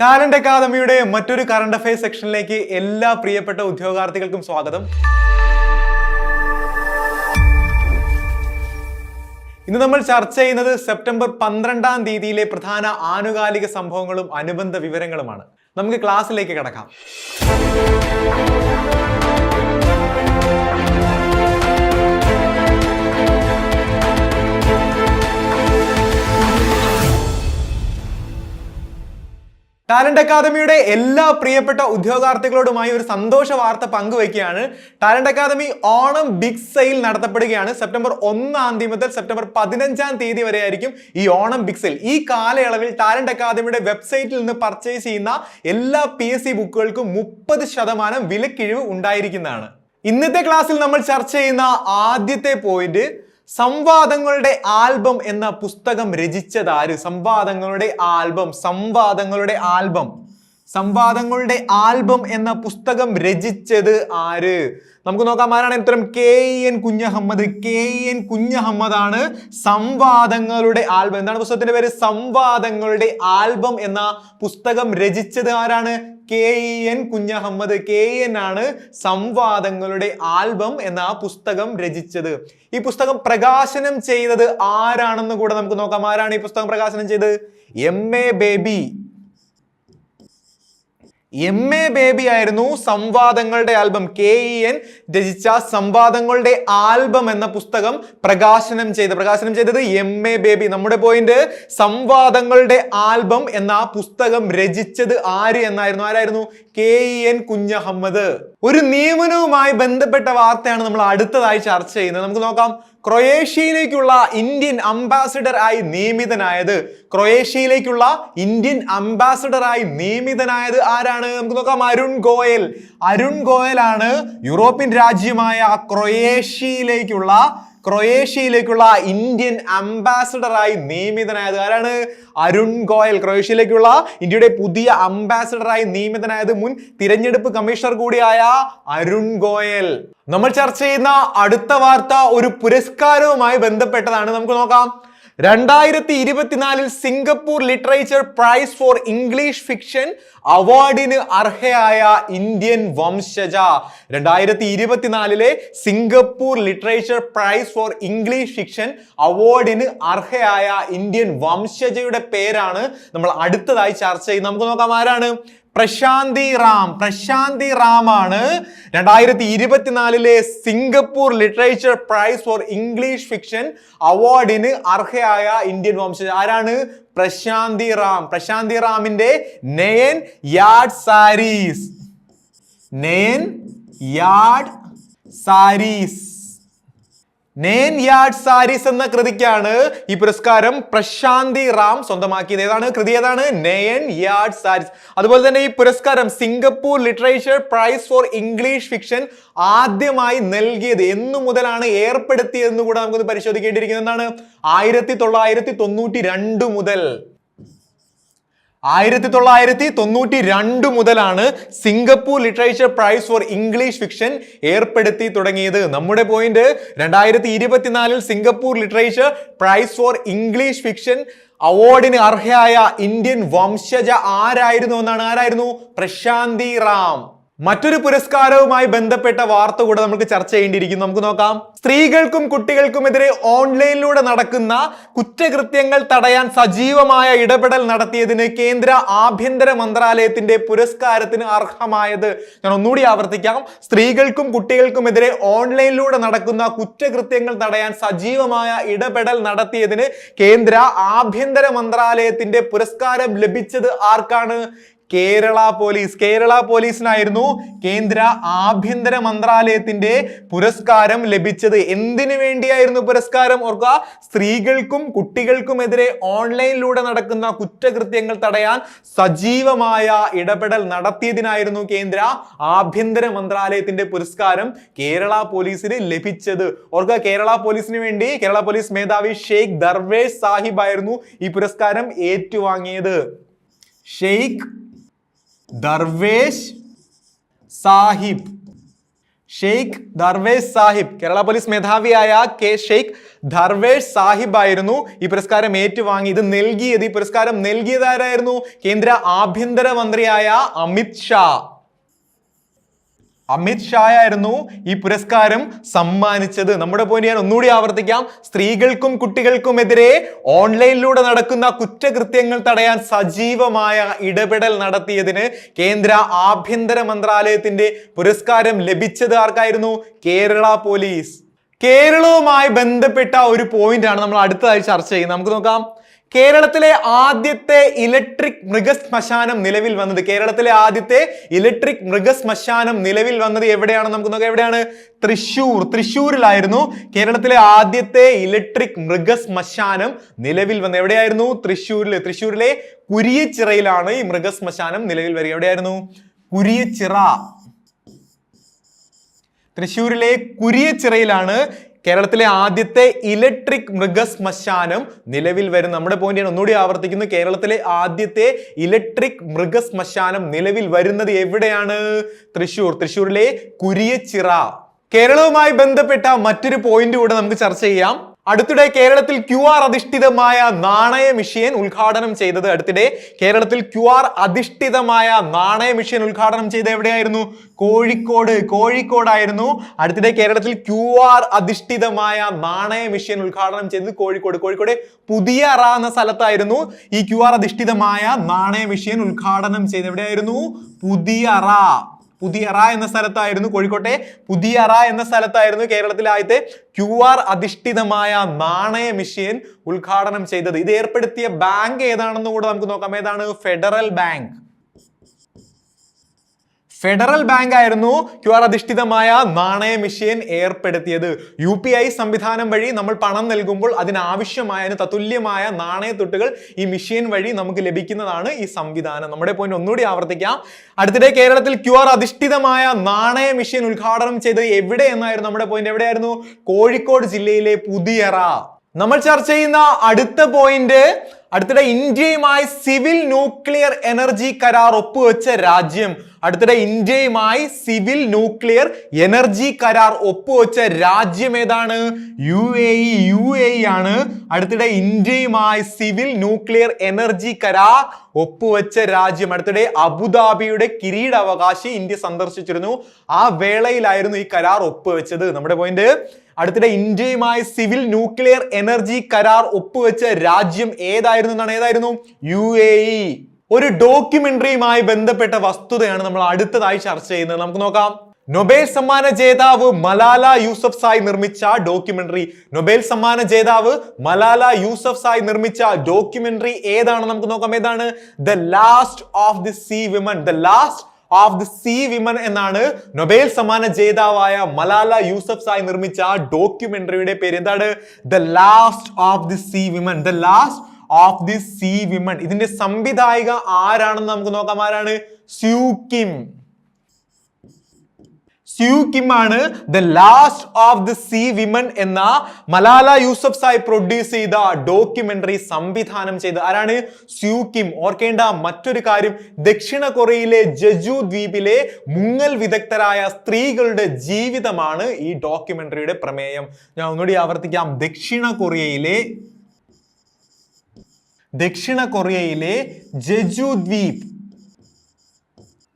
Talent അക്കാദമിയുടെ മറ്റൊരു current affair സെക്ഷനിലേക്ക് എല്ലാ പ്രിയപ്പെട്ട ഉദ്യോഗാർത്ഥികൾക്കും സ്വാഗതം. ഇന്ന് നമ്മൾ ചർച്ച ചെയ്യുന്നത് സെപ്റ്റംബർ പന്ത്രണ്ടാം തീയതിയിലെ പ്രധാന ആനുകാലിക സംഭവങ്ങളും അനുബന്ധ വിവരങ്ങളുമാണ്. നമുക്ക് ക്ലാസ്സിലേക്ക് കിടക്കാം. ടാലന്റ് അക്കാദമിയുടെ എല്ലാ പ്രിയപ്പെട്ട ഉദ്യോഗാർത്ഥികളോടുമായി ഒരു സന്തോഷ വാർത്ത പങ്കുവയ്ക്കുകയാണ്. Talent academy Onam big sale നടത്തപ്പെടുകയാണ്. September ഒന്നാം തീയതി മുതൽ സെപ്റ്റംബർ പതിനഞ്ചാം തീയതി വരെ ആയിരിക്കും ഈ ഓണം ബിഗ് സെയിൽ ഈ കാലയളവിൽ ടാലന്റ് അക്കാദമിയുടെ വെബ്സൈറ്റിൽ നിന്ന് പർച്ചേസ് ചെയ്യുന്ന എല്ലാ പി എസ് സി ബുക്കുകൾക്കും മുപ്പത് ശതമാനം വിലക്കിഴിവ് ഉണ്ടായിരിക്കുന്നതാണ്. ഇന്നത്തെ ക്ലാസ്സിൽ നമ്മൾ ചർച്ച ചെയ്യുന്ന ആദ്യത്തെ പോയിന്റ് സംവാദങ്ങളുടെ ആൽബം എന്ന പുസ്തകം രചിച്ചതാര്? സംവാദങ്ങളുടെ ആൽബം സംവാദങ്ങളുടെ ആൽബം. സംവാദങ്ങളുടെ ആൽബം എന്ന പുസ്തകം രചിച്ചത് ആര്? നമുക്ക് നോക്കാം ആരാണ് ഉത്തരം? K N Kunhahammad. K N Kunhahammad ആണ് സംവാദങ്ങളുടെ ആൽബം. എന്താണ് പുസ്തകത്തിന്റെ പേര്? സംവാദങ്ങളുടെ ആൽബം എന്ന പുസ്തകം രചിച്ചത് ആരാണ്? K N Kunhahammad. K N ആണ് സംവാദങ്ങളുടെ ആൽബം എന്ന പുസ്തകം രചിച്ചത്. ഈ പുസ്തകം പ്രകാശനം ചെയ്തത് ആരാണെന്ന് കൂടെ നമുക്ക് നോക്കാം. ആരാണ് ഈ പുസ്തകം പ്രകാശനം ചെയ്തത്? M A Baby. M A Baby ആയിരുന്നു സംവാദങ്ങളുടെ ആൽബം. കെ ഇ എൻ രചിച്ച സംവാദങ്ങളുടെ ആൽബം എന്ന പുസ്തകം പ്രകാശനം ചെയ്ത് പ്രകാശനം ചെയ്തത് എം എ ബേബി നമ്മുടെ പോയിന്റ് സംവാദങ്ങളുടെ ആൽബം എന്ന പുസ്തകം രചിച്ചത് ആര് എന്നായിരുന്നു? ആരായിരുന്നു? K E N Kunhahammad. ഒരു നിയമനവുമായി ബന്ധപ്പെട്ട വാർത്തയാണ് നമ്മൾ അടുത്തതായി ചർച്ച ചെയ്യുന്നത്. നമുക്ക് നോക്കാം. ക്രൊയേഷ്യയിലേക്കുള്ള ഇന്ത്യൻ അംബാസിഡർ ആയി നിയമിതനായത് ക്രൊയേഷ്യയിലേക്കുള്ള ഇന്ത്യൻ അംബാസിഡർ ആയി നിയമിതനായത് ആരാണ്? നമുക്ക് നോക്കാം. അരുൺ ഗോയൽ. അരുൺ ഗോയൽ ആണ് യൂറോപ്യൻ രാജ്യമായ ക്രൊയേഷ്യയിലേക്കുള്ള ക്രൊയേഷ്യയിലേക്കുള്ള ഇന്ത്യൻ അംബാസഡറായി നിയമിതനായത് ആരാണ്? അരുൺ ഗോയൽ. ക്രൊയേഷ്യയിലേക്കുള്ള ഇന്ത്യയുടെ പുതിയ അംബാസഡറായി നിയമിതനായത് മുൻ തിരഞ്ഞെടുപ്പ് കമ്മീഷണർ കൂടിയായ അരുൺ ഗോയൽ. നമ്മൾ ചർച്ച ചെയ്യുന്ന അടുത്ത വാർത്ത ഒരു പുരസ്കാരവുമായി ബന്ധപ്പെട്ടതാണ്. നമുക്ക് നോക്കാം. രണ്ടായിരത്തി ഇരുപത്തിനാലിൽ Singapore literature prize for English fiction അവാർഡിന് അർഹയായ ഇന്ത്യൻ വംശജ. രണ്ടായിരത്തി ഇരുപത്തിനാലിലെ Singapore literature prize for English fiction അവാർഡിന് അർഹയായ ഇന്ത്യൻ വംശജയുടെ പേരാണ് നമ്മൾ അടുത്തതായി ചർച്ച ചെയ്യുന്നത്. നമുക്ക് നോക്കാം ആരാണ്? പ്രശാന്തി റാം. പ്രശാന്തി റാം ആണ് രണ്ടായിരത്തി ഇരുപത്തിനാലിലെ Singapore literature prize for English fiction അവാർഡിന് അർഹയായ ഇന്ത്യൻ വംശജ ആരാണ്? Prashanthi Ram. Prashanthi റാമിന്റെ nine yard sarees. Nine yard sarees. Nine sarees എന്ന കൃതിക്കാണ് ഈ പുരസ്കാരം പ്രശാന്തി റാം സ്വന്തമാക്കിയത്. ഏതാണ്? കൃതി ഏതാണ്? Nine yard sarees. അതുപോലെ തന്നെ ഈ പുരസ്കാരം Singapore literature prize for English fiction ആദ്യമായി നൽകിയത്. എന്നു മുതലാണ് ഏർപ്പെടുത്തിയതെന്ന് കൂടെ നമുക്കൊന്ന് പരിശോധിക്കേണ്ടിയിരിക്കുന്നത്. എന്താണ്? ആയിരത്തി തൊള്ളായിരത്തി തൊണ്ണൂറ്റി രണ്ട് മുതൽ ആയിരത്തി തൊള്ളായിരത്തി തൊണ്ണൂറ്റി രണ്ട് മുതലാണ് Singapore literature prize for English fiction ഏർപ്പെടുത്തി തുടങ്ങിയത്. നമ്മുടെ പോയിന്റ് രണ്ടായിരത്തി ഇരുപത്തിനാലിൽ Singapore literature prize for English fiction അവാർഡിന് അർഹയായ ഇന്ത്യൻ വംശജ ആരായിരുന്നു എന്നാണ്? ആരായിരുന്നു? പ്രശാന്തി റാം. മറ്റൊരു പുരസ്കാരവുമായി ബന്ധപ്പെട്ട വാർത്ത കൂടെ നമുക്ക് ചർച്ച ചെയ്യേണ്ടിയിരിക്കുന്നു. നമുക്ക് നോക്കാം. സ്ത്രീകൾക്കും കുട്ടികൾക്കുമെതിരെ ഓൺലൈനിലൂടെ നടക്കുന്ന കുറ്റകൃത്യങ്ങൾ തടയാൻ സജീവമായ ഇടപെടൽ നടത്തിയതിന് കേന്ദ്ര ആഭ്യന്തര മന്ത്രാലയത്തിന്റെ പുരസ്കാരത്തിന് അർഹമായത് ഞാൻ ഒന്നുകൂടി ആവർത്തിക്കാം. സ്ത്രീകൾക്കും കുട്ടികൾക്കുമെതിരെ ഓൺലൈനിലൂടെ നടക്കുന്ന കുറ്റകൃത്യങ്ങൾ തടയാൻ സജീവമായ ഇടപെടൽ നടത്തിയതിന് കേന്ദ്ര ആഭ്യന്തര മന്ത്രാലയത്തിന്റെ പുരസ്കാരം ലഭിച്ചത് ആർക്കാണ്? കേരള പോലീസ് കേരള പോലീസിനായിരുന്നു കേന്ദ്ര ആഭ്യന്തര മന്ത്രാലയത്തിന്റെ പുരസ്കാരം ലഭിച്ചത്. എന്തിനു വേണ്ടിയായിരുന്നു പുരസ്കാരം? ഓർക്കുക സ്ത്രീകൾക്കും കുട്ടികൾക്കുമെതിരെ ഓൺലൈനിലൂടെ നടക്കുന്ന കുറ്റകൃത്യങ്ങൾ തടയാൻ സജീവമായ ഇടപെടൽ നടത്തിയതിനായിരുന്നു കേന്ദ്ര ആഭ്യന്തര മന്ത്രാലയത്തിന്റെ പുരസ്കാരം കേരള പോലീസിന് ലഭിച്ചത്. ഓർക്കുക കേരള പോലീസിന് വേണ്ടി കേരള പോലീസ് മേധാവി ഷെയ്ഖ് ദർവേഷ് സാഹിബ് ആയിരുന്നു ഈ പുരസ്കാരം ഏറ്റുവാങ്ങിയത്. ഷെയ്ഖ് ദർവേഷ് സാഹിബ്. ഷെയ്ഖ് ദർവേഷ് സാഹിബ്. കേരള പോലീസ് മേധാവിയായ കെ ഷെയ്ഖ് ധർവേഷ് സാഹിബ് ആയിരുന്നു ഈ പുരസ്കാരം ഏറ്റുവാങ്ങി ഇത് നൽകിയത് ഈ പുരസ്കാരം നൽകിയതാരായിരുന്നു? കേന്ദ്ര ആഭ്യന്തര മന്ത്രിയായ അമിത് ഷാ. അമിത് ഷാ ആയിരുന്നു ഈ പുരസ്കാരം സമ്മാനിച്ചത്. നമ്മുടെ പോയിന്റ് ഞാൻ ഒന്നുകൂടി ആവർത്തിക്കാം. സ്ത്രീകൾക്കും കുട്ടികൾക്കും കുട്ടികൾക്കുമെതിരെ ഓൺലൈനിലൂടെ നടക്കുന്ന കുറ്റകൃത്യങ്ങൾ തടയാൻ സജീവമായ ഇടപെടൽ നടത്തിയതിന് കേന്ദ്ര ആഭ്യന്തര മന്ത്രാലയത്തിന്റെ പുരസ്കാരം ലഭിച്ചത് ആർക്കായിരുന്നു? കേരള പോലീസ്. കേരളവുമായി ബന്ധപ്പെട്ട ഒരു പോയിന്റാണ് നമ്മൾ അടുത്തതായി ചർച്ച ചെയ്യുന്നത്. നമുക്ക് നോക്കാം. കേരളത്തിലെ ആദ്യത്തെ ഇലക്ട്രിക് മൃഗശ്മശാനം നിലവിൽ വന്നത് കേരളത്തിലെ ആദ്യത്തെ ഇലക്ട്രിക് മൃഗശ്മശാനം നിലവിൽ വന്നത് എവിടെയാണ്? നമുക്ക് നോക്കാം എവിടെയാണ്? തൃശൂർ തൃശൂരിലായിരുന്നു കേരളത്തിലെ ആദ്യത്തെ ഇലക്ട്രിക് മൃഗശ്മശാനം നിലവിൽ വന്നത്. എവിടെയായിരുന്നു? തൃശ്ശൂരിൽ തൃശൂരിലെ കുരിയച്ചിറയിലാണ് ഈ മൃഗശ്മശാനം നിലവിൽ വരിക. എവിടെയായിരുന്നു? കുരിയച്ചിറ. തൃശ്ശൂരിലെ കുരിയച്ചിറയിലാണ് കേരളത്തിലെ ആദ്യത്തെ ഇലക്ട്രിക് മൃഗശ്മശാനം നിലവിൽ വരും. നമ്മുടെ പോയിന്റ് ഞാൻ ഒന്നുകൂടി ആവർത്തിക്കുന്നു. കേരളത്തിലെ ആദ്യത്തെ ഇലക്ട്രിക് മൃഗശ്മശാനം നിലവിൽ വരുന്നത് എവിടെയാണ്? തൃശൂർ തൃശൂരിലെ കുരിയച്ചിറ. കേരളവുമായി ബന്ധപ്പെട്ട മറ്റൊരു പോയിന്റ് കൂടെ നമുക്ക് ചർച്ച ചെയ്യാം. അടുത്തിടെ കേരളത്തിൽ ക്യു ആർ അധിഷ്ഠിതമായ നാണയ മിഷ്യൻ ഉദ്ഘാടനം ചെയ്തത് അടുത്തിടെ കേരളത്തിൽ ക്യു ആർ അധിഷ്ഠിതമായ നാണയ മിഷ്യൻ ഉദ്ഘാടനം ചെയ്ത എവിടെയായിരുന്നു? കോഴിക്കോട് കോഴിക്കോടായിരുന്നു. അടുത്തിടെ കേരളത്തിൽ ക്യു ആർ അധിഷ്ഠിതമായ നാണയ മിഷ്യൻ ഉദ്ഘാടനം ചെയ്തത് കോഴിക്കോട്. കോഴിക്കോട് പുതിയ അറ എന്ന സ്ഥലത്തായിരുന്നു ഈ ക്യു ആർ അധിഷ്ഠിതമായ നാണയ മിഷ്യൻ ഉദ്ഘാടനം ചെയ്ത് എവിടെയായിരുന്നു? പുതിയ അറ. പുതിയറ എന്ന സ്ഥലത്തായിരുന്നു കോഴിക്കോട്ടെ. പുതിയറ എന്ന സ്ഥലത്തായിരുന്നു കേരളത്തിലെ ആദ്യത്തെ ക്യു ആർ അധിഷ്ഠിതമായ നാണയ മിഷ്യൻ ഉദ്ഘാടനം ചെയ്തത്. ഇത് ഏർപ്പെടുത്തിയ ബാങ്ക് ഏതാണെന്ന് കൂടെ നമുക്ക് നോക്കാം. ഏതാണ്? Federal bank. ഫെഡറൽ ബാങ്ക് ആയിരുന്നു ക്യു ആർ അധിഷ്ഠിതമായ നാണയ മിഷ്യൻ ഏർപ്പെടുത്തിയത്. യു പി ഐ സംവിധാനം വഴി നമ്മൾ പണം നൽകുമ്പോൾ അതിനാവശ്യമായ അതിന് തത്തുല്യമായ നാണയത്തുട്ടുകൾ ഈ മിഷ്യൻ വഴി നമുക്ക് ലഭിക്കുന്നതാണ് ഈ സംവിധാനം. നമ്മുടെ പോയിന്റ് ഒന്നുകൂടി ആവർത്തിക്കാം. അടുത്തിടെ കേരളത്തിൽ ക്യു ആർ അധിഷ്ഠിതമായ നാണയ മിഷ്യൻ ഉദ്ഘാടനം ചെയ്തത് എവിടെ എന്നായിരുന്നു? നമ്മുടെ പോയിന്റ് എവിടെയായിരുന്നു? കോഴിക്കോട് ജില്ലയിലെ പുതിയറ. നമ്മൾ ചർച്ച ചെയ്യുന്ന അടുത്ത പോയിന്റ് അടുത്തിടെ ഇന്ത്യയുമായി സിവിൽ ന്യൂക്ലിയർ എനർജി കരാർ ഒപ്പുവെച്ച രാജ്യം. അടുത്തിടെ ഇന്ത്യയുമായി സിവിൽ ന്യൂക്ലിയർ എനർജി കരാർ ഒപ്പുവെച്ച രാജ്യം ഏതാണ്? U A E. U A E ആണ്. അടുത്തിടെ ഇന്ത്യയുമായി സിവിൽ ന്യൂക്ലിയർ എനർജി കരാർ ഒപ്പുവെച്ച രാജ്യം. അടുത്തിടെ അബുദാബിയുടെ കിരീടാവകാശി ഇന്ത്യ സന്ദർശിച്ചിരുന്നു. ആ വേളയിലായിരുന്നു ഈ കരാർ ഒപ്പുവെച്ചത്. നമ്മുടെ പോയിന്റ് അടുത്തിടെ ഇന്ത്യയുമായി സിവിൽ ന്യൂക്ലിയർ എനർജി കരാർ ഒപ്പുവെച്ച രാജ്യം ഏതായിരുന്നു? എന്നാണ്. ഏതായിരുന്നു? U A E. ഒരു ഡോക്യുമെന്ററിയുമായി ബന്ധപ്പെട്ട വസ്തുതയാണ് നമ്മൾ അടുത്തതായി ചർച്ച ചെയ്യുന്നത്. നമുക്ക് നോക്കാം. നൊബേൽ സമ്മാന ജേതാവ് മലാല യൂസഫ് സായി നിർമ്മിച്ച ഡോക്യുമെന്ററി. നൊബേൽ സമ്മാന ജേതാവ് മലാല യൂസഫ് സായി നിർമ്മിച്ച ഡോക്യുമെന്ററി ഏതാണ്? നമുക്ക് നോക്കാം. ഏതാണ്? The last of the sea women. The last of the sea women എന്നാണ് നൊബേൽ സമ്മാന ജേതാവായ മലാല യൂസഫ് സായി നിർമ്മിച്ച ഡോക്യുമെന്ററിയുടെ പേര്. എന്താണ്? The last of the sea women. The last of the sea women ഇതിന്റെ സംവിധായിക ആരാണെന്ന് നമുക്ക് നോക്കാം. ആരാണ്? സ്യൂ കിം സ്യൂ കിം ആണ് the last of the sea women എന്ന മലാല യൂസഫ് സായി പ്രൊഡ്യൂസ് ചെയ്ത ഡോക്യുമെന്ററി സംവിധാനം ചെയ്ത ആരാണ്? സ്യൂ കിം ഓർക്കേണ്ട മറ്റൊരു കാര്യം ദക്ഷിണ കൊറിയയിലെ ജജു ദ്വീപിലെ മുങ്ങൽ വിദഗ്ധരായ സ്ത്രീകളുടെ ജീവിതമാണ് ഈ ഡോക്യുമെന്ററിയുടെ പ്രമേയം. ഞാൻ ഒന്നുകൂടി ആവർത്തിക്കാം. ദക്ഷിണ കൊറിയയിലെ ദക്ഷിണ കൊറിയയിലെ ജജു ദ്വീപ്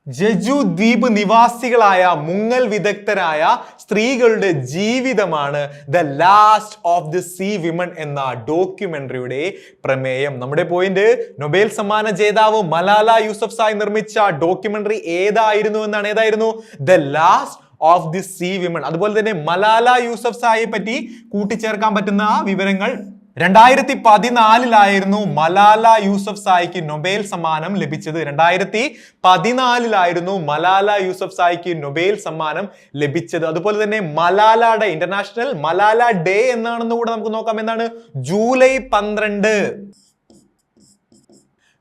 ജജു ദ്വീപ് നിവാസികളായ മുങ്ങൽ വിദഗ്ധരായ സ്ത്രീകളുടെ ജീവിതമാണ് the last of the sea women എന്ന ഡോക്യുമെന്ററിയുടെ പ്രമേയം. നമ്മുടെ പോയിന്റ് നൊബേൽ സമ്മാന ജേതാവ് മലാല യൂസഫ് സായി നിർമ്മിച്ച ഡോക്യുമെന്ററി ഏതായിരുന്നു എന്നാണ് ഏതായിരുന്നു? The last of the sea women അതുപോലെ തന്നെ മലാല യൂസഫ് സായെ പറ്റി കൂട്ടിച്ചേർക്കാൻ പറ്റുന്ന വിവരങ്ങൾ രണ്ടായിരത്തി പതിനാലിലായിരുന്നു മലാല യൂസഫ് സായിക്ക് നൊബേൽ സമ്മാനം ലഭിച്ചത്. രണ്ടായിരത്തി പതിനാലിലായിരുന്നു മലാല യൂസഫ് സായിക്ക് നൊബേൽ സമ്മാനം ലഭിച്ചത്. അതുപോലെ തന്നെ Malala day international Malala day എന്നാണെന്ന് കൂടെ നമുക്ക് നോക്കാം. എന്താണ്? ജൂലൈ പന്ത്രണ്ട്.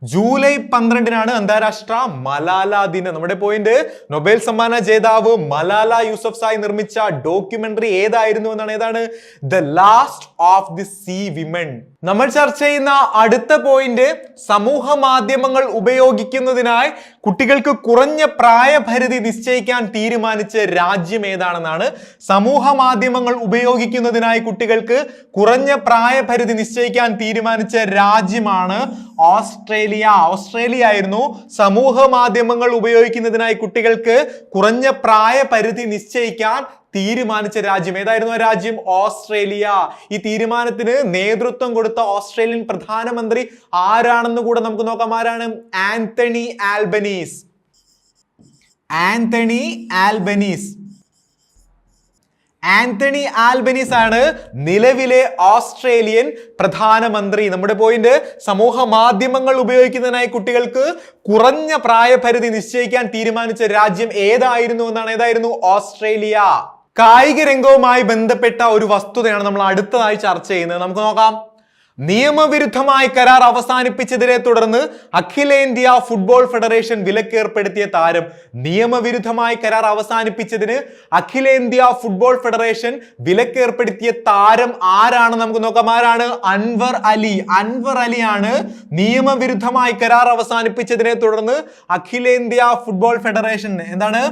ജൂലൈ പന്ത്രണ്ടിനാണ് അന്താരാഷ്ട്ര മലാല ദിനം. നമ്മുടെ പോയിന്റ് നൊബേൽ സമ്മാന ജേതാവ് മലാല യൂസഫ് സായി നിർമ്മിച്ച ഡോക്യുമെന്ററി ഏതായിരുന്നു എന്നാണ്? ഏതാണ്? The last of the sea women നമ്മൾ ചർച്ച ചെയ്യുന്ന അടുത്ത പോയിന്റ് സമൂഹ മാധ്യമങ്ങൾ ഉപയോഗിക്കുന്നതിനായി കുട്ടികൾക്ക് കുറഞ്ഞ പ്രായപരിധി നിശ്ചയിക്കാൻ തീരുമാനിച്ച രാജ്യം ഏതാണെന്നാണ് സമൂഹ മാധ്യമങ്ങൾ ഉപയോഗിക്കുന്നതിനായി കുട്ടികൾക്ക് കുറഞ്ഞ പ്രായപരിധി നിശ്ചയിക്കാൻ തീരുമാനിച്ച രാജ്യമാണ് ഓസ്ട്രേലിയ. ഓസ്ട്രേലിയ ആയിരുന്നു സമൂഹ മാധ്യമങ്ങൾ ഉപയോഗിക്കുന്നതിനായി കുട്ടികൾക്ക് കുറഞ്ഞ പ്രായപരിധി നിശ്ചയിക്കാൻ തീരുമാനിച്ച രാജ്യം ഏതായിരുന്നു ആ രാജ്യം? ഓസ്ട്രേലിയ. ഈ തീരുമാനത്തിന് നേതൃത്വം കൊടുത്ത ഓസ്ട്രേലിയൻ പ്രധാനമന്ത്രി ആരാണെന്ന് കൂടെ നമുക്ക് നോക്കാം. ആരാണ്? Anthony Albanese. Anthony Albanese. Anthony Albanese ആണ് നിലവിലെ ഓസ്ട്രേലിയൻ പ്രധാനമന്ത്രി. നമ്മുടെ പോയിന്റ് സമൂഹ മാധ്യമങ്ങൾ ഉപയോഗിക്കുന്നതിനായി കുട്ടികൾക്ക് കുറഞ്ഞ പ്രായപരിധി നിശ്ചയിക്കാൻ തീരുമാനിച്ച രാജ്യം ഏതായിരുന്നു എന്നാണ്. ഏതായിരുന്നു? ഓസ്ട്രേലിയ. കായിക രംഗവുമായി ബന്ധപ്പെട്ട ഒരു വസ്തുതയാണ് നമ്മൾ അടുത്തതായി ചർച്ച ചെയ്യുന്നത്. നമുക്ക് നോക്കാം. നിയമവിരുദ്ധമായി കരാർ അവസാനിപ്പിച്ചതിനെ തുടർന്ന് അഖിലേന്ത്യ ഫുട്ബോൾ ഫെഡറേഷൻ വിലക്കേർപ്പെടുത്തിയ താരം നിയമവിരുദ്ധമായി കരാർ അവസാനിപ്പിച്ചതിന് അഖിലേന്ത്യ ഫുട്ബോൾ ഫെഡറേഷൻ വിലക്കേർപ്പെടുത്തിയ താരം ആരാണ്? നമുക്ക് നോക്കാം. ആരാണ്? അൻവർ അലി. അൻവർ അലിയാണ് നിയമവിരുദ്ധമായി കരാർ അവസാനിപ്പിച്ചതിനെ തുടർന്ന് അഖിലേന്ത്യ ഫുട്ബോൾ ഫെഡറേഷൻ എന്താണ്?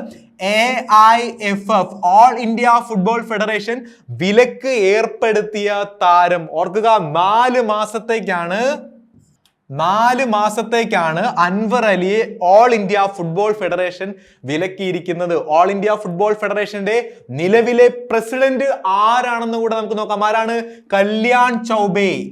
A I F F all India football federation വിലക്ക് ഏർപ്പെടുത്തിയ താരം. ഓർക്കുക നാല് മാസത്തേക്കാണ് നാല് മാസത്തേക്കാണ് അൻവർ അലിയെ ഓൾ ഇന്ത്യ ഫുട്ബോൾ ഫെഡറേഷൻ വിലക്കിയിരിക്കുന്നത്. ഓൾ ഇന്ത്യ ഫുട്ബോൾ ഫെഡറേഷന്റെ നിലവിലെ പ്രസിഡന്റ് ആരാണെന്ന് കൂടെ നമുക്ക് നോക്കാം. ആരാണ്? കല്യാൺ ചൗബേ.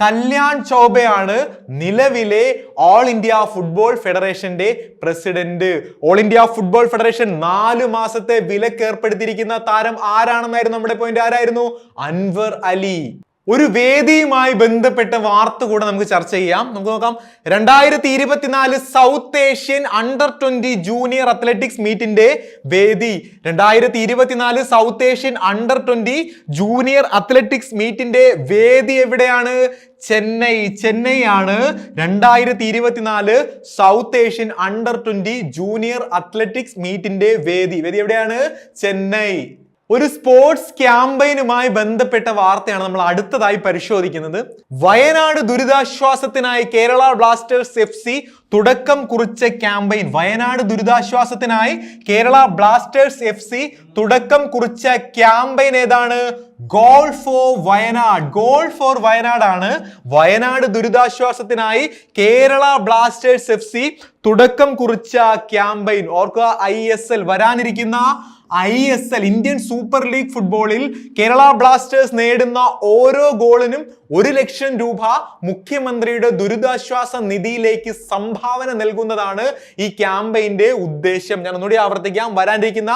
കല്യാൺ ചോബയാണ് നിലവിലെ ഓൾ ഇന്ത്യ ഫുട്ബോൾ ഫെഡറേഷന്റെ president all India football federation നാല് മാസത്തെ വിലക്ക് ഏർപ്പെടുത്തിയിരിക്കുന്ന താരം ആരാണെന്നായിരുന്നു? നമ്മുടെ പോയിന്റ് ആരായിരുന്നു? അൻവർ അലി. ഒരു വേദിയുമായി ബന്ധപ്പെട്ട വാർത്ത കൂടെ നമുക്ക് ചർച്ച ചെയ്യാം. നമുക്ക് നോക്കാം. രണ്ടായിരത്തി ഇരുപത്തിനാല് south Asian under twenty junior athletics മീറ്റിന്റെ വേദി. രണ്ടായിരത്തി ഇരുപത്തിനാല് south Asian under twenty junior athletics മീറ്റിന്റെ വേദി എവിടെയാണ്? ചെന്നൈ. ചെന്നൈ ആണ് രണ്ടായിരത്തി ഇരുപത്തിനാല് south Asian under twenty junior athletics മീറ്റിന്റെ വേദി. വേദി എവിടെയാണ്? ചെന്നൈ. ഒരു സ്പോർട്സ് ക്യാമ്പയിനുമായി ബന്ധപ്പെട്ട വാർത്തയാണ് നമ്മൾ അടുത്തതായി പരിശോധിക്കുന്നത്. വയനാട് ദുരിതാശ്വാസത്തിനായി കേരള ബ്ലാസ്റ്റേഴ്സ് എഫ് സി തുടക്കം കുറിച്ച ക്യാമ്പയിൻ. വയനാട് ദുരിതാശ്വാസത്തിനായി കേരള ബ്ലാസ്റ്റേഴ്സ് എഫ് സി തുടക്കം കുറിച്ച ക്യാമ്പയിൻ ഏതാണ്? Goal for Wayanad. Goal for Wayanad ആണ് വയനാട് ദുരിതാശ്വാസത്തിനായി കേരള ബ്ലാസ്റ്റേഴ്സ് എഫ് സി തുടക്കം കുറിച്ച ക്യാമ്പയിൻ. ഓർക്കുക ഐ എസ് എൽ വരാനിരിക്കുന്ന I S L Indian super league ഫുട്ബോളിൽ കേരള ബ്ലാസ്റ്റേഴ്സ് നേടുന്ന ഓരോ ഗോളിനും ഒരു ലക്ഷം രൂപ മുഖ്യമന്ത്രിയുടെ ദുരിതാശ്വാസ നിധിയിലേക്ക് സംഭാവന നൽകുന്നതാണ് ഈ ക്യാമ്പയിന്റെ ഉദ്ദേശം. ഞാൻ ഒന്നുകൂടി ആവർത്തിക്കാം. വരാനിരിക്കുന്ന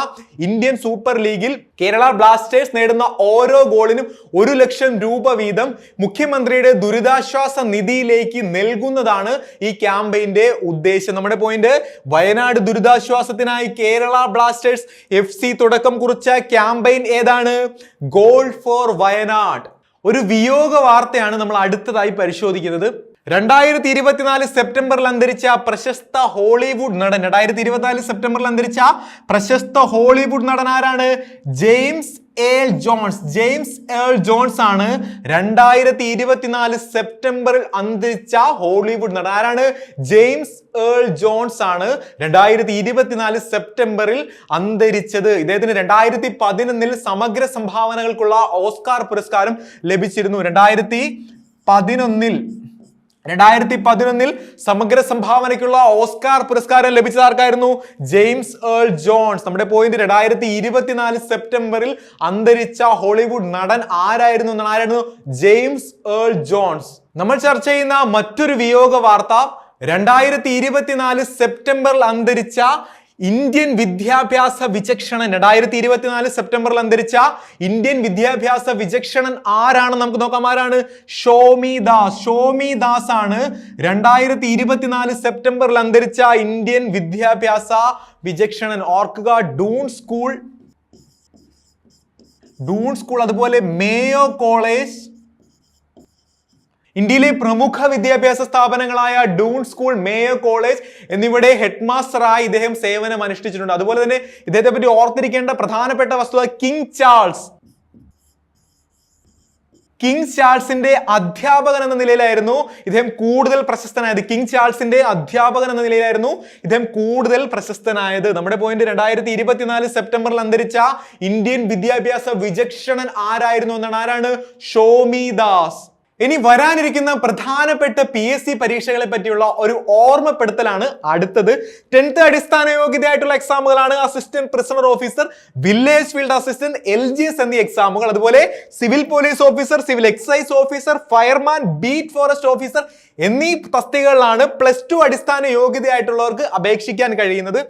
ഇന്ത്യൻ സൂപ്പർ ലീഗിൽ കേരള ബ്ലാസ്റ്റേഴ്സ് നേടുന്ന ഓരോ ഗോളിനും ഒരു ലക്ഷം രൂപ വീതം മുഖ്യമന്ത്രിയുടെ ദുരിതാശ്വാസ നിധിയിലേക്ക് നൽകുന്നതാണ് ഈ ക്യാമ്പയിന്റെ ഉദ്ദേശം. നമ്മുടെ പോയിന്റ് വയനാട് ദുരിതാശ്വാസത്തിനായി കേരള ബ്ലാസ്റ്റേഴ്സ് എഫ് സി തുടക്കം കുറിച്ച ക്യാമ്പയിൻ ഏതാണ്? Goal for Wayanad. ഒരു വിയോഗ വാർത്തയാണ് നമ്മൾ അടുത്തതായി പരിശോധിക്കുന്നത്. രണ്ടായിരത്തി ഇരുപത്തിനാല് സെപ്റ്റംബറിൽ അന്തരിച്ച പ്രശസ്ത ഹോളിവുഡ് നടൻ രണ്ടായിരത്തി ഇരുപത്തിനാല് സെപ്റ്റംബറിൽ അന്തരിച്ച പ്രശസ്ത ഹോളിവുഡ് നടൻ ആരാണ്? ജെയിംസ് ഏൽ ജോൺസ് ജെയിംസ് ഏൾ ജോൺസ് ആണ് രണ്ടായിരത്തി ഇരുപത്തിനാല് സെപ്റ്റംബറിൽ അന്തരിച്ച ഹോളിവുഡ് നടൻ. ആരാണ്? ജെയിംസ് ഏൾ ജോൺസ് ആണ് രണ്ടായിരത്തി ഇരുപത്തിനാല് സെപ്റ്റംബറിൽ അന്തരിച്ചത്. ഇദ്ദേഹത്തിന് രണ്ടായിരത്തി പതിനൊന്നിൽ സമഗ്ര സംഭാവനകൾക്കുള്ള ഓസ്കാർ പുരസ്കാരം ലഭിച്ചിരുന്നു. രണ്ടായിരത്തി പതിനൊന്നിൽ രണ്ടായിരത്തി പതിനൊന്നിൽ സമഗ്ര സംഭാവനയ്ക്കുള്ള ഓസ്കാർ പുരസ്കാരം ലഭിച്ചത് ആർക്കായിരുന്നു? James Earl Jones. നമ്മുടെ പോയിന്റ് രണ്ടായിരത്തി ഇരുപത്തിനാല് സെപ്റ്റംബറിൽ അന്തരിച്ച ഹോളിവുഡ് നടൻ ആരായിരുന്നു എന്നാണ് ആരായിരുന്നു? James Earl Jones. നമ്മൾ ചർച്ച ചെയ്യുന്ന മറ്റൊരു വിയോഗ വാർത്ത രണ്ടായിരത്തി ഇരുപത്തിനാല് സെപ്റ്റംബറിൽ അന്തരിച്ച ഇന്ത്യൻ വിദ്യാഭ്യാസ വിചക്ഷണൻ രണ്ടായിരത്തി ഇരുപത്തിനാല് സെപ്റ്റംബറിൽ അന്തരിച്ച ഇന്ത്യൻ വിദ്യാഭ്യാസ വിചക്ഷണൻ ആരാണ്? നമുക്ക് നോക്കാം ആരാണ്? ഷോമി ദാസ്. ഷോമി ദാസ് ആണ് രണ്ടായിരത്തി ഇരുപത്തിനാല് സെപ്റ്റംബറിൽ അന്തരിച്ച ഇന്ത്യൻ വിദ്യാഭ്യാസ വിചക്ഷണൻ. ഓർക്കുക ഡൂൺ സ്കൂൾ ഡൂൺ സ്കൂൾ അതുപോലെ മേയോ കോളേജ് ഇന്ത്യയിലെ പ്രമുഖ വിദ്യാഭ്യാസ സ്ഥാപനങ്ങളായ ഡൂൺ സ്കൂൾ മേയോ കോളേജ് എന്നിവിടെ ഹെഡ് മാസ്റ്ററായി ഇദ്ദേഹം സേവനം അനുഷ്ഠിച്ചിട്ടുണ്ട്. അതുപോലെ തന്നെ ഇദ്ദേഹത്തെ പറ്റി ഓർത്തിരിക്കേണ്ട പ്രധാനപ്പെട്ട വസ്തുത കിങ് ചാൾസ്. കിങ് ചാൾസിന്റെ അധ്യാപകൻ എന്ന നിലയിലായിരുന്നു ഇദ്ദേഹം കൂടുതൽ പ്രശസ്തനായത്. കിങ് ചാൾസിന്റെ അധ്യാപകൻ എന്ന നിലയിലായിരുന്നു ഇദ്ദേഹം കൂടുതൽ പ്രശസ്തനായത്. നമ്മുടെ പോയിന്റ് രണ്ടായിരത്തി ഇരുപത്തിനാല് സെപ്റ്റംബറിൽ അന്തരിച്ച ഇന്ത്യൻ വിദ്യാഭ്യാസ വിചക്ഷണൻ ആരായിരുന്നു എന്നാണ്? ആരാണ് ഷോമി ദാസ്. ഇനി വരാനിരിക്കുന്ന പ്രധാനപ്പെട്ട പി എസ് സി പരീക്ഷകളെ പറ്റിയുള്ള ഒരു ഓർമ്മപ്പെടുത്തലാണ് അടുത്തത്. ടെൻത്ത് അടിസ്ഥാന യോഗ്യതയായിട്ടുള്ള എക്സാമുകളാണ് assistant prisoner officer village field assistant L G S എന്നീ എക്സാമുകൾ അതുപോലെ civil police officer civil excise officer fireman beat forest officer എന്നീ തസ്തികകളിലാണ് പ്ലസ് ടു അടിസ്ഥാന യോഗ്യതയായിട്ടുള്ളവർക്ക് അപേക്ഷിക്കാൻ കഴിയുന്നത്.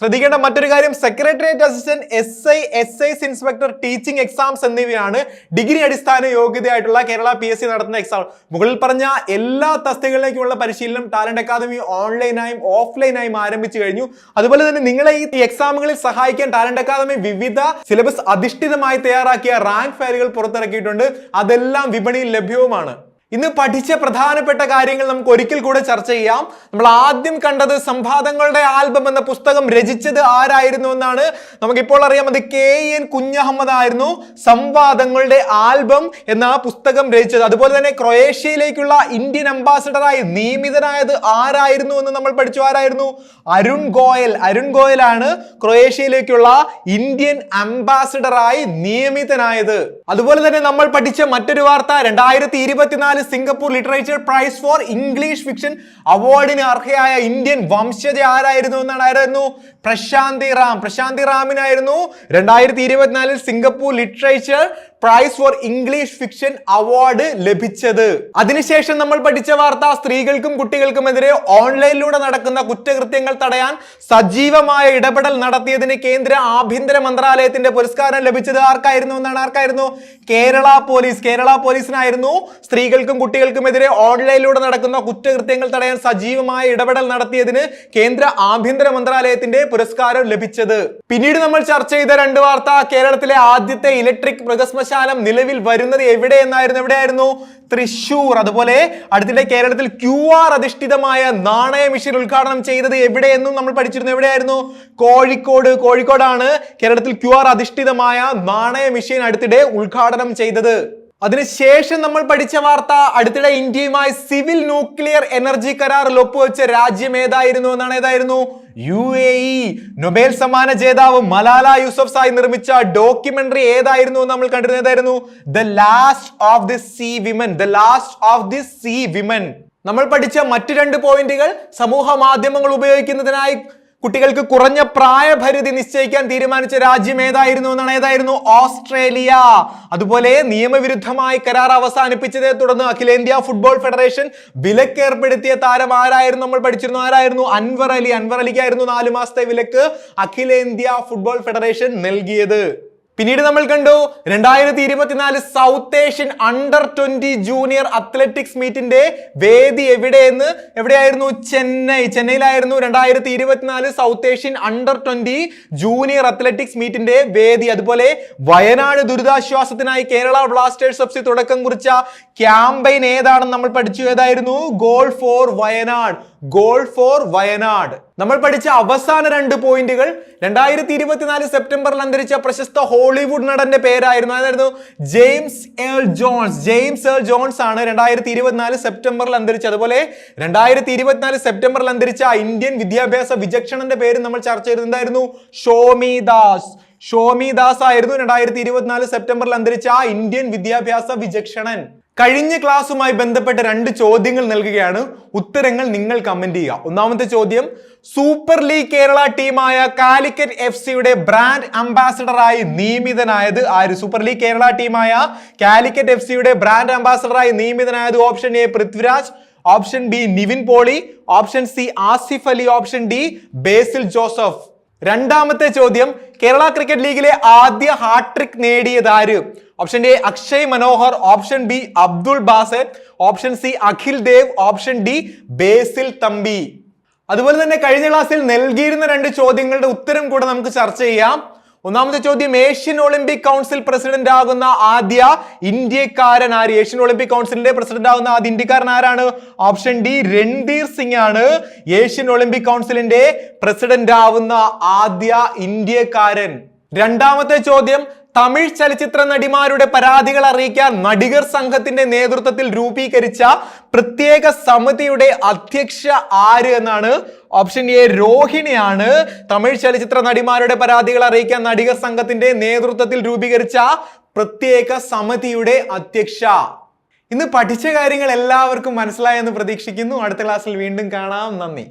ശ്രദ്ധിക്കേണ്ട മറ്റൊരു കാര്യം secretariat assistant S I S ice inspector teaching exams എന്നിവയാണ് ഡിഗ്രി അടിസ്ഥാന യോഗ്യതയായിട്ടുള്ള കേരള പി എസ് സി നടത്തുന്ന എക്സാം മുകളിൽ പറഞ്ഞ എല്ലാ തസ്തികകളിലേക്കുമുള്ള പരിശീലനം ടാലന്റ് അക്കാദമി ഓൺലൈനായും ഓഫ്ലൈനായും ആരംഭിച്ചു കഴിഞ്ഞു. അതുപോലെ തന്നെ നിങ്ങളെ ഈ എക്സാമുകളിൽ സഹായിക്കാൻ ടാലന്റ് അക്കാദമി വിവിധ സിലബസ് അധിഷ്ഠിതമായി തയ്യാറാക്കിയ റാങ്ക് ഫയലുകൾ പുറത്തിറക്കിയിട്ടുണ്ട്. അതെല്ലാം വിപണിയിൽ ലഭ്യവുമാണ്. ഇന്ന് പഠിച്ച പ്രധാനപ്പെട്ട കാര്യങ്ങൾ നമുക്ക് ഒരിക്കൽ കൂടെ ചർച്ച ചെയ്യാം. നമ്മൾ ആദ്യം കണ്ടത് സംവാദങ്ങളുടെ ആൽബം എന്ന പുസ്തകം രചിച്ചത് ആരായിരുന്നു എന്നാണ്. നമുക്കിപ്പോൾ അറിയാം അത് കെ എൻ കുഞ്ഞഹമ്മദ് ആയിരുന്നു. സംവാദങ്ങളുടെ ആൽബം എന്ന പുസ്തകം രചിച്ചത്. അതുപോലെ തന്നെ ക്രൊയേഷ്യയിലേക്കുള്ള ഇന്ത്യൻ അംബാസഡറായി നിയമിതനായത് ആരായിരുന്നു എന്ന് നമ്മൾ പഠിച്ചു. ആരായിരുന്നു? അരുൺ ഗോയൽ. അരുൺ ഗോയലാണ് ക്രൊയേഷ്യയിലേക്കുള്ള ഇന്ത്യൻ അംബാസഡറായി നിയമിതനായത്. അതുപോലെ തന്നെ നമ്മൾ പഠിച്ച മറ്റൊരു വാർത്ത രണ്ടായിരത്തി ഇരുപത്തിനാല് Singapore literature prize for English fiction അവാർഡിന് അർഹയായ ഇന്ത്യൻ വംശജ ആരായിരുന്നു എന്നാണ് ആരായിരുന്നു പ്രശാന്തി റാം. പ്രശാന്തി റാമിനായിരുന്നു. രണ്ടായിരത്തി ഇരുപത്തിനാലിൽ Singapore literature prize for English fiction award ലഭിച്ചത്. അതിനുശേഷം നമ്മൾ പഠിച്ച വാർത്ത സ്ത്രീകൾക്കും കുട്ടികൾക്കും കുട്ടികൾക്കുമെതിരെ ഓൺലൈനിലൂടെ നടക്കുന്ന കുറ്റകൃത്യങ്ങൾ തടയാൻ സജീവമായ ഇടപെടൽ നടത്തിയതിന് കേന്ദ്ര ആഭ്യന്തര മന്ത്രാലയത്തിന്റെ പുരസ്കാരം ലഭിച്ചത് ആർക്കായിരുന്നു എന്നാണ്? ആർക്കായിരുന്നു? കേരള പോലീസ്. കേരള പോലീസിനായിരുന്നു സ്ത്രീകൾക്കും കുട്ടികൾക്കും കുട്ടികൾക്കുമെതിരെ ഓൺലൈനിലൂടെ നടക്കുന്ന കുറ്റകൃത്യങ്ങൾ തടയാൻ സജീവമായ ഇടപെടൽ നടത്തിയതിന് കേന്ദ്ര ആഭ്യന്തര മന്ത്രാലയത്തിന്റെ പുരസ്കാരം ലഭിച്ചത്. പിന്നീട് നമ്മൾ ചർച്ച ചെയ്ത രണ്ട് വാർത്ത കേരളത്തിലെ ആദ്യത്തെ ഇലക്ട്രിക് മൃഗശ്മശാനം നിലവിൽ വരുന്നത് എവിടെ എന്നായിരുന്നു എവിടെയായിരുന്നു? തൃശൂർ അതുപോലെ അടുത്തിടെ കേരളത്തിൽ ക്യു ആർ അധിഷ്ഠിതമായ നാണയ മിഷൻ ഉദ്ഘാടനം ചെയ്തത് എവിടെയെന്നും നമ്മൾ പഠിച്ചിരുന്നു. എവിടെയായിരുന്നു? കോഴിക്കോട്. കോഴിക്കോടാണ് കേരളത്തിൽ ക്യു ആർ അധിഷ്ഠിതമായ നാണയ മിഷൻ അടുത്തിടെ ഉദ്ഘാടനം ചെയ്തത്. അതിനുശേഷം നമ്മൾ പഠിച്ച വാർത്ത അടുത്തിടെ ഇന്ത്യയുമായി സിവിൽ ന്യൂക്ലിയർ എനർജി കരാറിൽ ഒപ്പുവെച്ച രാജ്യം ഏതായിരുന്നു എന്നാണ് ഏതായിരുന്നു? U A E. നൊബേൽ സമ്മാന ജേതാവ് മലാല യൂസഫ് സായി നിർമ്മിച്ച ഡോക്യുമെന്ററി ഏതായിരുന്നു നമ്മൾ കണ്ടിരുന്നത് ഏതായിരുന്നു? The last of the sea women the last of the sea women നമ്മൾ പഠിച്ച മറ്റു രണ്ട് പോയിന്റുകൾ സമൂഹ മാധ്യമങ്ങൾ ഉപയോഗിക്കുന്നതിനായി കുട്ടികൾക്ക് കുറഞ്ഞ പ്രായപരിധി നിശ്ചയിക്കാൻ തീരുമാനിച്ച രാജ്യം ഏതായിരുന്നു എന്നാണ് ഏതായിരുന്നു? ഓസ്ട്രേലിയ. അതുപോലെ നിയമവിരുദ്ധമായി കരാർ അവസാനിപ്പിച്ചതേ തുടർന്ന് അഖിലേന്ത്യാ ഫുട്ബോൾ ഫെഡറേഷൻ വിലക്കേർപ്പെടുത്തിയ താരം ആരായിരുന്നു നമ്മൾ പഠിച്ചിരുന്നു? ആരായിരുന്നു? അൻവർ അലി. അൻവർ അലിക്കായിരുന്നു നാല് മാസത്തെ വിലക്ക് അഖിലേന്ത്യാ ഫുട്ബോൾ ഫെഡറേഷൻ നൽകിയത്. പിന്നീട് നമ്മൾ കണ്ടു രണ്ടായിരത്തി ഇരുപത്തിനാല് south Asian under twenty junior athletics മീറ്റിന്റെ വേദി എവിടെയെന്ന്? എവിടെയായിരുന്നു? ചെന്നൈ. ചെന്നൈയിലായിരുന്നു രണ്ടായിരത്തി ഇരുപത്തിനാല് south Asian under twenty junior athletics മീറ്റിന്റെ വേദി. അതുപോലെ വയനാട് ദുരിതാശ്വാസത്തിനായി കേരള ബ്ലാസ്റ്റേഴ്സ് എഫ് സി തുടക്കം കുറിച്ച ക്യാമ്പയിൻ ഏതാണെന്ന് നമ്മൾ പഠിച്ചു. ഏതായിരുന്നു? Goal for Wayanad. Goal for Wayanad. നമ്മൾ പഠിച്ച അവസാന രണ്ട് പോയിന്റുകൾ രണ്ടായിരത്തി ഇരുപത്തിനാല് സെപ്റ്റംബറിൽ അന്തരിച്ച പ്രശസ്ത ഹോളിവുഡ് നടന്റെ പേരായിരുന്നു. അതായിരുന്നു James Earl Jones. James Earl Jones ആണ് രണ്ടായിരത്തി ഇരുപത്തിനാല് സെപ്റ്റംബറിൽ അന്തരിച്ചത്. അതുപോലെ രണ്ടായിരത്തി ഇരുപത്തിനാല് സെപ്റ്റംബറിൽ അന്തരിച്ച ഇന്ത്യൻ വിദ്യാഭ്യാസ വിചക്ഷണന്റെ പേര് നമ്മൾ ചർച്ച ചെയ്തിട്ടുണ്ടായിരുന്നു ഷോമി ദാസ്. ഷോമി ദാസ് ആയിരുന്നു രണ്ടായിരത്തി ഇരുപത്തിനാല് സെപ്റ്റംബറിൽ അന്തരിച്ച ഇന്ത്യൻ വിദ്യാഭ്യാസ വിചക്ഷണൻ. കഴിഞ്ഞ ക്ലാസ്സുമായി ബന്ധപ്പെട്ട രണ്ട് ചോദ്യങ്ങൾ നൽകുകയാണ്. ഉത്തരങ്ങൾ നിങ്ങൾ കമന്റ് ചെയ്യുക. ഒന്നാമത്തെ ചോദ്യം സൂപ്പർ ലീഗ് കേരള ടീമായ കാലിക്കറ്റ് എഫ് സിയുടെ ബ്രാൻഡ് അംബാസഡറായി നിയമിതനായത് ആര്? സൂപ്പർ ലീഗ് കേരള ടീമായ കാലിക്കറ്റ് എഫ് സിയുടെ ബ്രാൻഡ് അംബാസഡറായി നിയമിതനായത് option A Prithviraj option B Nivin Pauly option C Asif Ali option D Basil Joseph. രണ്ടാമത്തെ ചോദ്യം കേരള ക്രിക്കറ്റ് ലീഗിലെ ആദ്യ ഹാട്രിക് നേടിയത് ആര് option A Akshay Manohar option B Abdul Bas option C Akhil Dev option D Basil Thampi. അതുപോലെ തന്നെ കഴിഞ്ഞ ക്ലാസ്സിൽ നൽകിയിരുന്ന രണ്ട് ചോദ്യങ്ങളുടെ ഉത്തരം കൂടെ നമുക്ക് ചർച്ച ചെയ്യാം. ഒന്നാമത്തെ ചോദ്യം ഏഷ്യൻ ഒളിമ്പിക് കൗൺസിൽ പ്രസിഡന്റ് ആകുന്ന ആദ്യ ഇന്ത്യക്കാരൻ ആര്? ഏഷ്യൻ ഒളിമ്പിക് കൗൺസിലിന്റെ പ്രസിഡന്റ് ആകുന്ന ആദ്യ ഇന്ത്യക്കാരൻ ആരാണ്? ഓപ്ഷൻ ഡി രൺധീർ സിംഗ് ആണ് ഏഷ്യൻ ഒളിമ്പിക് കൗൺസിലിന്റെ പ്രസിഡന്റ് ആവുന്ന ആദ്യ ഇന്ത്യക്കാരൻ. രണ്ടാമത്തെ ചോദ്യം തമിഴ് ചലച്ചിത്ര നടിമാരുടെ പരാതികൾ അറിയിക്കാൻ നടികർ സംഘത്തിന്റെ നേതൃത്വത്തിൽ രൂപീകരിച്ച പ്രത്യേക സമിതിയുടെ അധ്യക്ഷ ആര് എന്നാണ് ഓപ്ഷൻ എ രോഹിണിയാണ്. തമിഴ് ചലച്ചിത്ര നടിമാരുടെ പരാതികൾ അറിയിക്കാൻ നടികർ സംഘത്തിന്റെ നേതൃത്വത്തിൽ രൂപീകരിച്ച പ്രത്യേക സമിതിയുടെ അധ്യക്ഷ. ഇന്ന് പഠിച്ച കാര്യങ്ങൾ എല്ലാവർക്കും മനസ്സിലായെന്ന് പ്രതീക്ഷിക്കുന്നു. അടുത്ത ക്ലാസ്സിൽ വീണ്ടും കാണാം. നന്ദി.